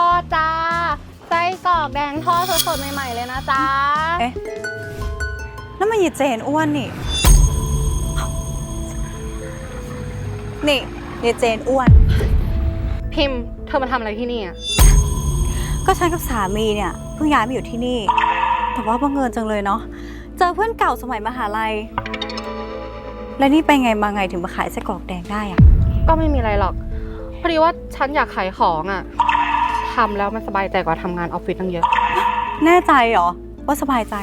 ทอดจ้า ไส้กรอกแดงทอดสดๆใหม่ๆเลยนะจ๊ะ เอ๊ะนั่นมันยีเจนอ้วนนี่ นี่ยีเจนอ้วน พิมพ์ เธอมาทำอะไรที่นี่อะก็ฉันกับสามีเนี่ยเพิ่งย้ายมาอยู่ที่นี่ แต่ว่าบังเอิญจังเลยเนาะ เจอเพื่อนเก่าสมัยมหาลัย และนี่ไปไงมาไงถึงมาขายไส้กรอกแดงได้อะก็ไม่มีอะไรหรอก พอดีว่าฉันอยากขายของอะ ทำแล้วมันสบายใจกว่าทำงานออฟฟิศตั้งเยอะ แน่ใจเหรอ ว่าสบายใจ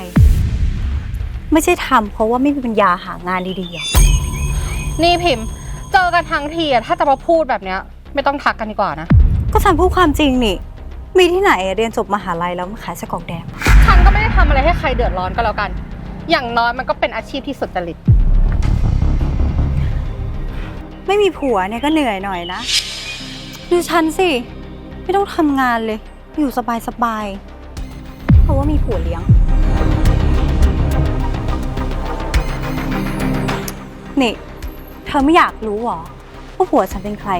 ไม่ใช่ทำเพราะว่าไม่มีปัญญาหางานดีๆเหรอนี่พิมพ์ เจอกันทั้งทีอะถ้าจะมาพูดแบบเนี้ย ไม่ต้องทักกันดีกว่านะ ก็ฉันพูดความจริงนี่ มีที่ไหนเรียนจบมหาลัยแล้วมาขายไส้กรอกแดงฉันก็ไม่ได้ทำอะไรให้ใครเดือดร้อนก็แล้วกัน อย่างน้อยมันก็เป็นอาชีพที่สุจริตไม่มีผัวเนี่ยก็เหนื่อยหน่อยนะ ดูฉันสิ ไม่ต้องทำงานเลย อยู่สบายๆเพราะว่ามีผัวเลี้ยง นี่ เธอไม่อยากรู้หรอว่าผัวฉันเป็นใคร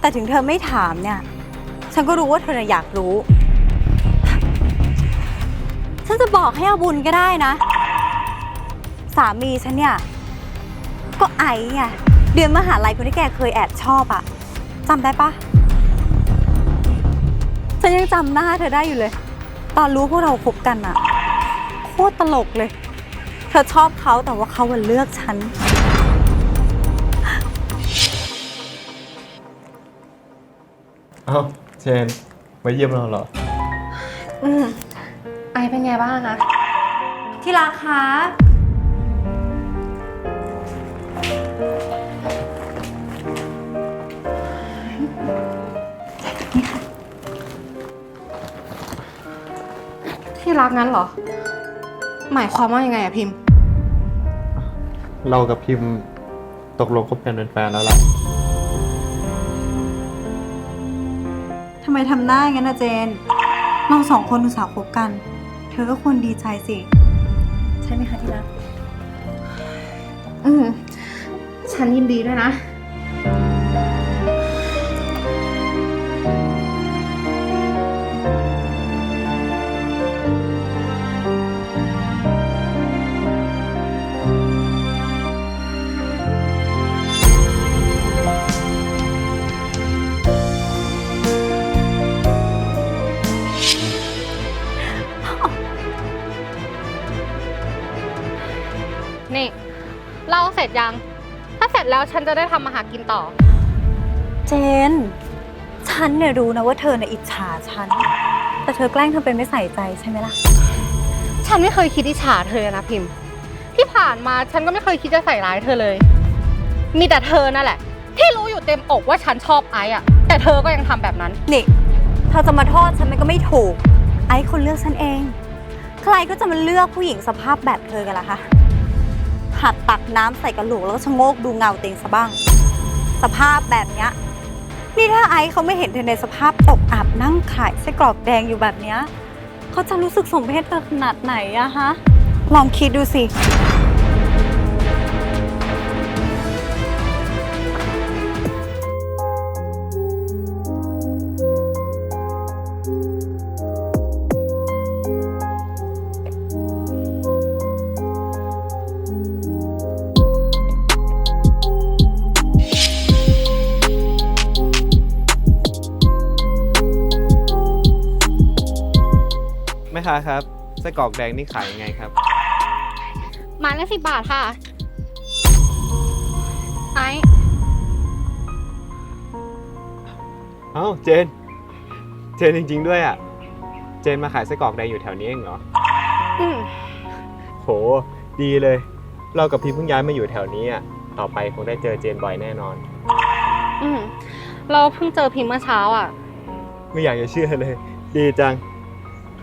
แต่ถึงเธอไม่ถามเนี่ย ฉันก็รู้ว่าเธอน่ะอยากรู้ ฉันจะบอกให้เอาบุญก็ได้นะ สามีฉันเนี่ย ก็ไอ้ไง เดือนมหาลัยคนที่แกเคยแอบชอบอะจำได้ปะฉันยังจำหน้าเธอได้อยู่เลย ตอนรู้พวกเราคบกันอะโคตรตลกเลย เธอชอบเขาแต่ว่าเขาวันเลือกฉัน เอ้าเจนมาเยี่ยมเราเหรอ อืมไอเป็นไงบ้างอะที่รักคะ รักงั้นเหรอ หมายความว่ายังไงอะพิมพ์ เรากับพิมพ์ตกลงคบกันเป็นแฟนแล้วล่ะ ทำไมทำหน้าอย่างนั้นนะเจน เราสองคนอุตส่าห์คบกัน เธอก็ควรดีใจสิ ใช่ไหมคะที่รัก อืมฉันยินดีด้วยนะ ราเสร็จยัง ถ้าเสร็จแล้วฉันจะได้ทำมาหากินต่อ เจน ฉันเนี่ยรู้นะว่าเธอน่ะอิจฉาฉัน แต่เธอแกล้งทำเป็นไม่ใส่ใจใช่ไหมล่ะ ฉันไม่เคยคิดอิจฉาเธอเลยนะพิมพ์ ที่ผ่านมาฉันก็ไม่เคยคิดจะใส่ร้ายเธอเลย มีแต่เธอนั่นแหละ ที่รู้อยู่เต็มอกว่าฉันชอบไอซ์อะแต่เธอก็ยังทำแบบนั้น นี่เธอจะมาโทษฉันมันก็ไม่ถูก ไอ้คนเลือกฉันเอง ใครก็จะมาเลือกผู้หญิงสภาพแบบเธอกันล่ะคะ หัดตักน้ำใส่กระโหลกแล้วก็ชะโงกดูเงาเต็งซะบ้าง สภาพแบบเนี้ยนี่ถ้าไอซ์เขาไม่เห็นเธอในสภาพตกอับนั่งขายไส้กรอกแดงอยู่แบบเนี้ยเขาจะรู้สึกสมเพชเธอขนาดไหนอะฮะลองคิดดูสิ ค้าครับไส้กรอกแดงนี่ขายยังไงครับ ไมาละสิบบาทค่ะ ไอซ์เอ้าเจน เจนจริง ๆ ด้วยอะ เจนมาขายไส้กรอกแดงอยู่แถวนี้เองเหรอ อืมโห ดีเลย เรากับพิมพ์เพิ่งย้ายมาอยู่แถวนี้อะ ต่อไปคงได้เจอเจนบ่อยแน่นอน อืมเราเพิ่งเจอพิมพ์เมื่อเช้าอะ ไม่อยากจะเชื่อเลย ดีจัง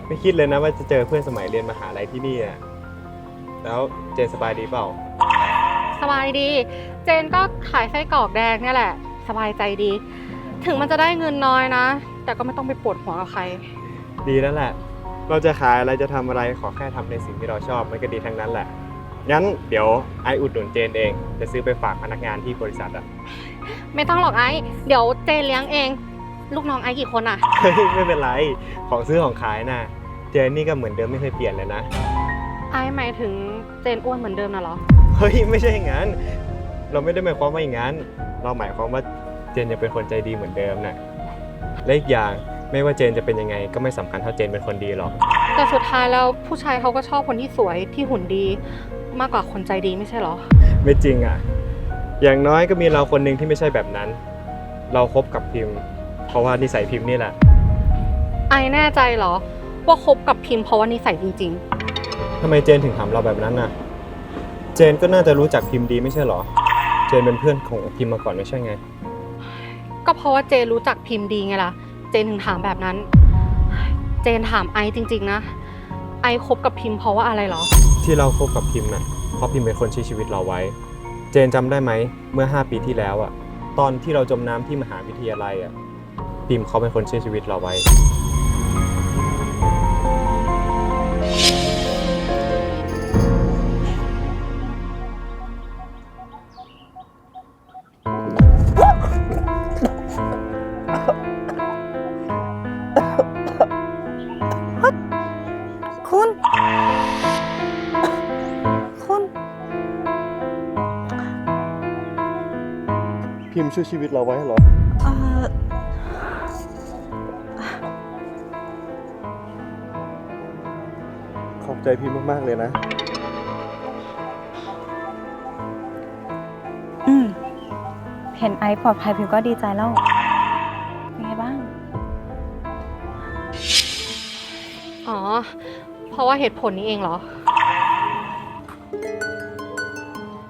ไม่คิดเลยนะว่าจะเจอเพื่อนสมัยเรียนมหาลัยที่นี่อะแล้วเจนสบายดีเปล่า สบายดี เจนก็ขายไส้กรอกแดงเนี่ยแหละ สบายใจดี ถึงมันจะได้เงินน้อยนะ แต่ก็ไม่ต้องไปปวดหัวกับใคร ดีแล้วแหละ เราจะขายอะไรจะทำอะไรขอแค่ทำในสิ่งที่เราชอบมันก็ดีทั้งนั้นแหละ งั้นเดี๋ยวไออุดหนุนเจนเอง จะซื้อไปฝากพนักงานที่บริษัทอะไม่ต้องหรอกไอซ์เดี๋ยวเจนเลี้ยงเอง ลูกน้องไอซ์กี่คนอะเฮ้ยไม่เป็นไร ของซื้อของขายน่ะเจนนี่ก็เหมือนเดิมไม่เคยเปลี่ยนเลยนะ ไอซ์หมายถึงเจนอ้วนเหมือนเดิมนะเหรอ เฮ้ยไม่ใช่อย่างนั้น เราไม่ได้หมายความว่าอย่างนั้น เราหมายความว่าเจนยังเป็นคนใจดีเหมือนเดิมน่ะ และอีกอย่างไม่ว่าเจนจะเป็นยังไงก็ไม่สำคัญเท่าเจนเป็นคนดีหรอก แต่สุดท้ายแล้วผู้ชายเขาก็ชอบคนที่สวยที่หุ่นดี มากกว่าคนใจดีไม่ใช่เหรอ ไม่จริงอะ อย่างน้อยก็มีเราคนหนึ่งที่ไม่ใช่แบบนั้น เราคบกับพิมพ์ เพราะว่านิสัยพิมพ์นี่แหละ ไอแน่ใจเหรอ ว่าคบกับพิมพ์เพราะว่านิสัยจริง ทำไมเจนถึงถามเราแบบนั้นน่ะ เจนก็น่าจะรู้จักพิมพ์ดีไม่ใช่เหรอ เจนเป็นเพื่อนของพิมพ์มาก่อนไม่ใช่ไง ๆ ก็เพราะว่าเจนรู้จักพิมพ์ดีไงล่ะ เจนถึงถามแบบนั้น เจนถามไอจริง ๆ นะ ไอคบกับพิมพ์เพราะว่าอะไรเหรอ ที่เราคบกับพิมพ์น่ะ เพราะพิมพ์เป็นคนชี้ชีวิตเราไว้ เจนจำได้ไหมเมื่อ 5 ปีที่แล้วอะ ตอนที่เราจมน้ำที่มหาวิทยาลัยอะ พิมพ์เขาเป็นคนชี้ชีวิตเราไว้ คุณ คุณ พิมพ์ช่วยชีวิตเราไว้เหรอ เอ่อ ใจพิมพ์มาก ๆ เลยนะ อืม เห็นไอซ์ปลอดภัยพิมก็ดีใจแล้ว เป็นไงบ้าง อ๋อ เพราะว่าเหตุผลนี้เองเหรอ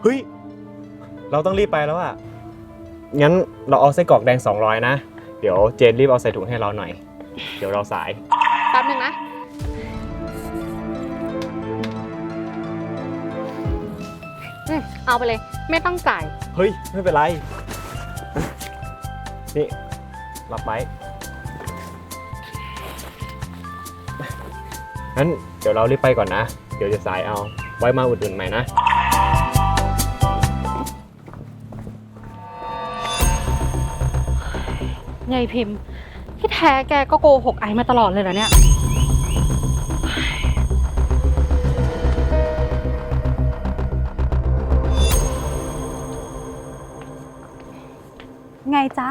เฮ้ย เราต้องรีบไปแล้วอะงั้นเราเอาไส้กรอกแดง 200 นะ เดี๋ยวเจนรีบเอาใส่ถุงให้เราหน่อย เดี๋ยวเราสาย แป๊บหนึ่งนะ อืมเอาไปเลย ไม่ต้องจ่าย เฮ้ย ไม่เป็นไร นี่ รับไว้งั้นเดี๋ยวเรารีบไปก่อนนะ เดี๋ยวจะสายเอา ไว้มาอุดหนุนใหม่นะ ไงพิมพ์ ที่แท้แกก็โกหกไอซ์มาตลอดเลยเหรอเนี่ย จ๊ะ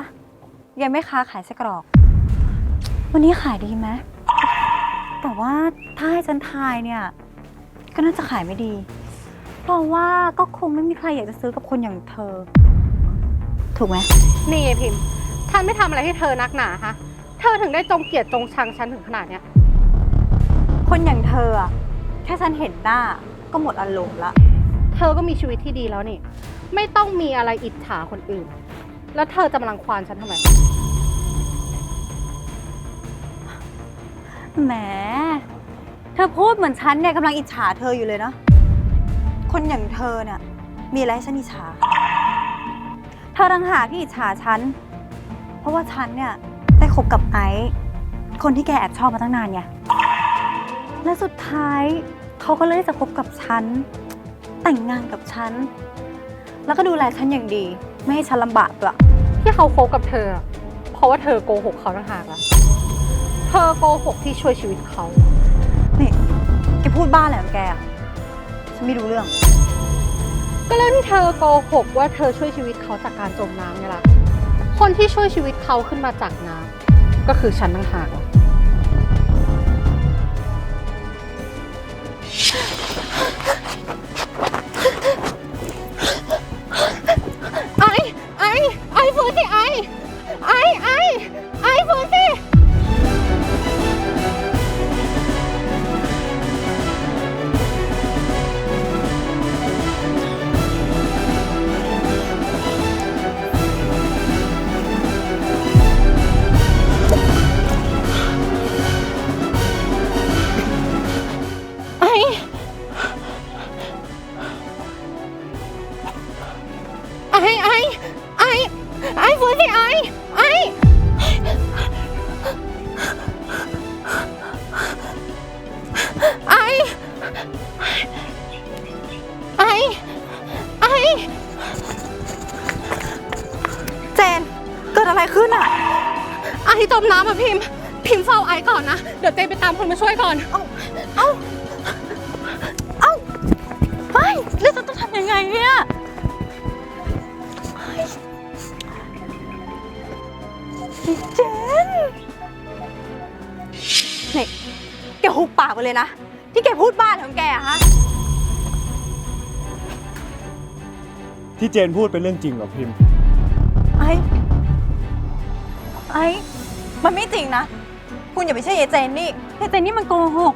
ยังไม่ค้าขายไส้กรอก วันนี้ขายดีไหมแต่ว่าถ้าให้ฉันทายเนี่ย ก็น่าจะขายไม่ดี เพราะว่าก็คงไม่มีใครอยากจะซื้อกับคนอย่างเธอ ถูกไหมนี่ไงพิมพ์ ฉันไม่ทำอะไรให้เธอนักหนาฮะ เธอถึงได้จงเกลียดจงชังฉันถึงขนาดเนี้ย คนอย่างเธออะแค่ฉันเห็นหน้าก็หมดอารมณ์ละ เธอก็มีชีวิตที่ดีแล้วนี่ ไม่ต้องมีอะไรอิจฉาคนอื่น แล้วเธอจะมารังควานฉันทำไม แหม เธอพูดเหมือนฉันเนี่ยกำลังอิจฉาเธออยู่เลยเนาะ คนอย่างเธอเนี่ยมีอะไรให้ฉันอิจฉา เธอรังหากที่อิจฉาฉัน เพราะว่าฉันเนี่ยได้คบกับไอซ์คนที่แกแอบชอบมาตั้งนานไง และสุดท้ายเขาก็เลยจะคบกับฉัน แต่งงานกับฉัน แล้วก็ดูแลฉันอย่างดี ไม่ให้ฉันลำบากด้วยที่เขาคบกับเธออะเพราะว่าเธอโกหกเขาต่างหากละเธอโกหกที่ช่วยชีวิตเขา นี่แกพูดบ้าอะไรของแกอะฉันไม่รู้เรื่อง ก็เรื่องที่เธอโกหกว่าเธอช่วยชีวิตเขาจากการจมน้ำไงล่ะ คนที่ช่วยชีวิตเขาขึ้นมาจากน้ำก็คือฉันต่างหากล่ะ ขึ้นอะไอจมน้ำอะพิมพ์พิมพ์เฝ้าไอก่อนนะ เดี๋ยวเจนไปตามคนมาช่วยก่อน เอ้า เอ้า เอ้าเฮ้ยแล้วจะต้องทำยังไงเนี่ยเฮ้ยเจนนี่แกหุบปากไปเลยนะ ที่แกพูดบ้าอะไรของแกอะฮะ ที่เจนพูดเป็นเรื่องจริงเหรอพิมพ์ ไอ้ ไอ้มันไม่จริงนะ คุณอย่าไปเชื่อยายเจนนี่ยายเจนนี่มันโกหก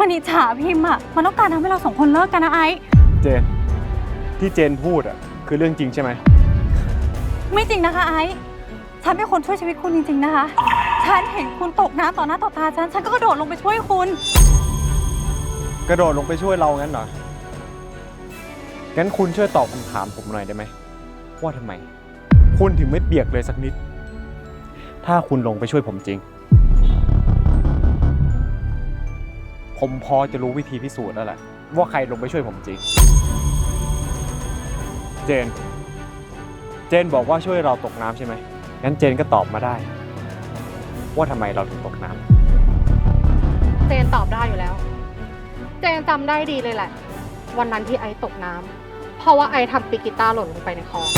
มันอิจฉาพิมพ์อะมันต้องการทำให้เราสองคนเลิกกันนะไอ้เจน ที่เจนพูดอะ คือเรื่องจริงใช่ไหม ไม่จริงนะคะไอ้ฉันเป็นคนช่วยชีวิตคุณจริงๆนะคะ ฉันเห็นคุณตกน้ำต่อหน้าต่อตาฉัน ฉันก็กระโดดลงไปช่วยคุณ กระโดดลงไปช่วยเรางั้นเหรอ งั้นคุณช่วยตอบคำถามผมหน่อยได้ไหม ว่าทำไม คุณถึงไม่เปียกเลยสักนิด ถ้าคุณลงไปช่วยผมจริง ผมพอจะรู้วิธีพิสูจน์แล้วแหละว่าใครลงไปช่วยผมจริง เจน เจนบอกว่าช่วยเราตกน้ำใช่ไหมงั้นเจนก็ตอบมาได้ ว่าทำไมเราถึงตกน้ำเจนตอบได้อยู่แล้ว เจนจำได้ดีเลยแหละ วันนั้นที่ไอตกน้ำเพราะว่าไอทำปิกกีตาร์หล่นลงไปในคลอง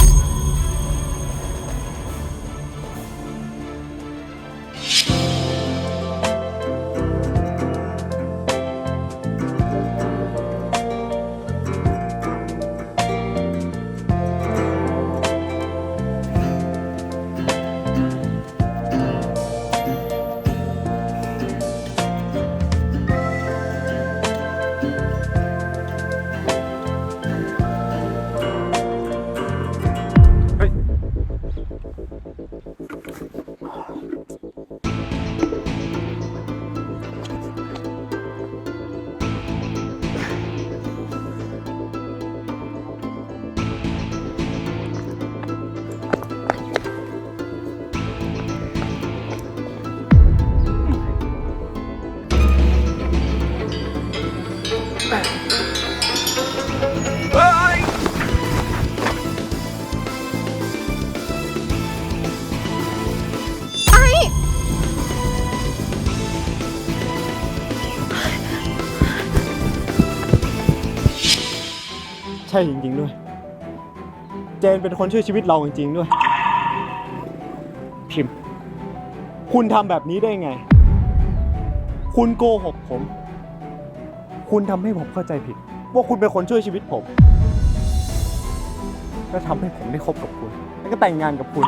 ช่จริง ๆ ด้วย เจนเป็นคนช่วยชีวิตเราจริง ๆ ด้วย พิมพ์ คุณทำแบบนี้ได้ไง คุณโกหกผม คุณทำให้ผมเข้าใจผิด ว่าคุณเป็นคนช่วยชีวิตผม และทำให้ผมได้คบกับคุณ แล้วก็แต่งงานกับคุณ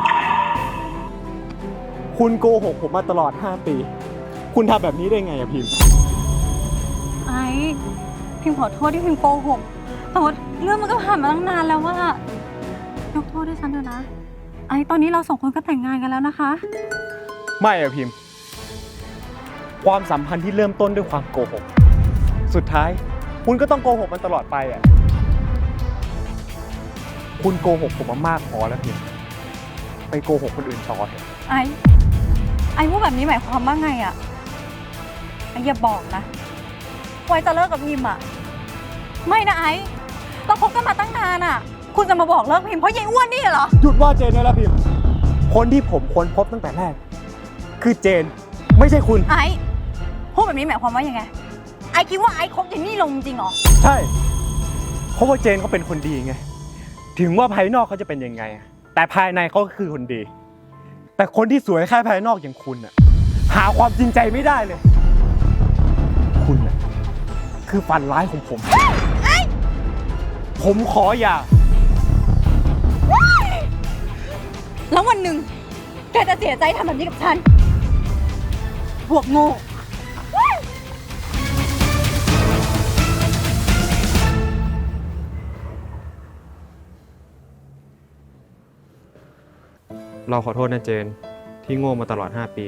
คุณโกหกผมมาตลอด 5 ปี คุณทำแบบนี้ได้ไงอะพิมพ์ ไอ้พิมขอโทษที่พิมโกหก แต่ว่าเรื่องมันก็ผ่านมาตั้งนานแล้วว่ายกโทษให้ฉันเถอะนะ ไอ้ตอนนี้เราสองคนก็แต่งงานกันแล้วนะคะ ไม่อะพิมพ์ ความสัมพันธ์ที่เริ่มต้นด้วยความโกหก สุดท้าย คุณก็ต้องโกหกมันตลอดไปอะคุณโกหกผมมามากพอแล้วพิมพ์ ไปโกหกคนอื่นต่อเถอะไอ้ไอ้พูดแบบนี้หมายความว่าไงอะไอ้อย่าบอกนะไว้จะเลิกกับพิมอะไม่นะไอ้ เราคบกันมาตั้งนานอะคุณจะมาบอกเลิกพิมเพราะยายอ้วนนี่เหรอ หยุดว่าเจนได้แล้วพิมพ์คนที่ผมค้นพบตั้งแต่แรก คือเจนไม่ใช่คุณ ไอ้พูดแบบนี้หมายความว่ายังไง ไอ้คิดว่าไอ้คบยายนี่ลงจริงเหรอ ใช่ เพราะว่าเจนเขาเป็นคนดีไง ถึงว่าภายนอกเขาจะเป็นยังไงอะแต่ภายในเขาก็คือคนดี แต่คนที่สวยแค่ภายนอกอย่างคุณอะหาความจริงใจไม่ได้เลย คุณอะคือฝันร้ายของผม ผมขออย่า แล้ววันหนึ่งแกจะเสียใจทำแบบนี้กับฉัน พวกโง่ เราขอโทษนะเจน ที่โง่มาตลอด 5 ปี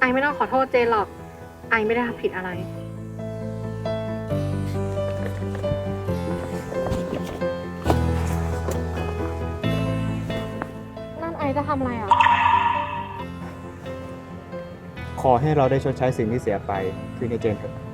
ไอไม่ต้องขอโทษเจนหรอก ไอไม่ได้ทำผิดอะไร ทำอะไรอะ ขอให้เราได้ชดใช้สิ่งที่เสียไป คือในเจนเถอะ